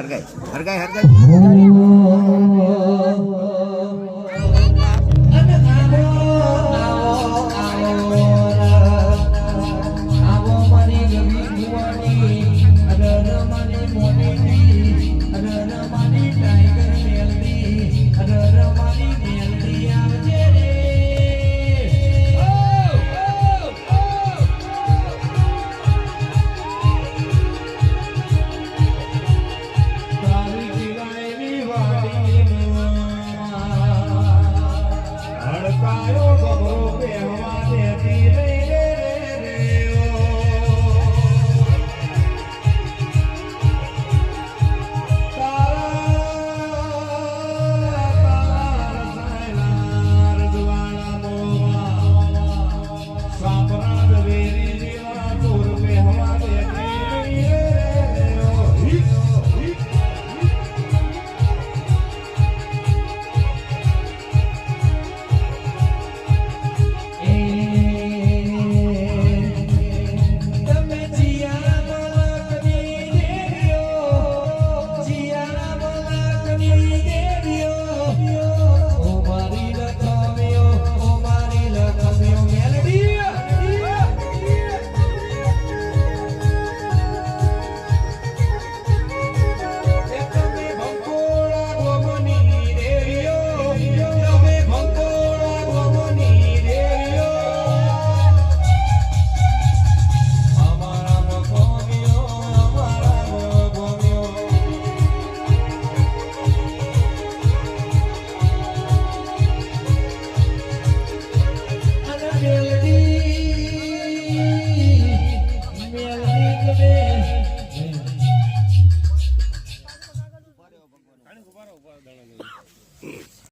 हरगाय हरगाय हरगाय. પાણી ઊભા રહો ઊભા દળો